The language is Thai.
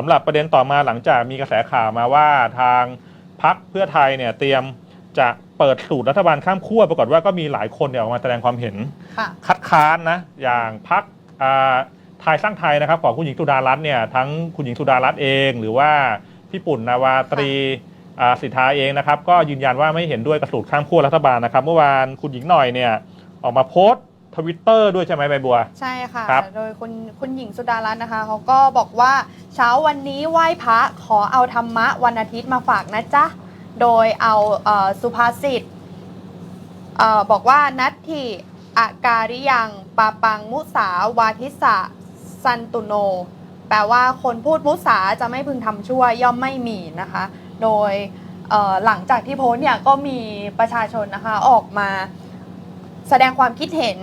สำหรับประเด็นต่อมาหลังจากมีกระแสข่าวมาว่าทางพักเพื่อไทยเนี่ยเตรียมจะเปิดสูตรรัฐบาลข้ามขั้วปรากฏว่าก็มีหลายคนเนี่ยออกมาแสดงความเห็น ค่ะคัดค้านนะอย่างพักไทยสร้างไทยนะครับของคุณหญิงสุดารัตน์เนี่ยทั้งคุณหญิงสุดารัตน์เอง หรือว่าพี่ปุ่นนาวาตรีอ่าสิทธาเองนะครับ ก็ยืนยันว่าไม่เห็นด้วยกับสูตรข้ามขั้วรัฐบาลนะครับ เมื่อวานคุณหญิงหน่อยเนี่ยออกมาโพสต์ ทวิตเตอร์ด้วยใช่ไหมใบบัว ใช่ค่ะ ครับ โดยคุณคุณหญิงสุดารัตน์นะคะเขาก็บอกว่าเช้าวันนี้ไหว้พระขอเอาธรรมะวันอาทิตย์มาฝากนะจ๊ะ โดยเอาเออสุภาษิตเออบอกว่านัตถิอาการิยังปาปังมุสาวาทิสะสันตุโน แปลว่าคนพูดมุสาจะไม่พึงทำชั่วย่อมไม่มีนะคะ โดยเอ่อหลังจากที่โพสต์เนี่ยก็มีประชาชนนะคะออกมา แสดงความคิดเห็น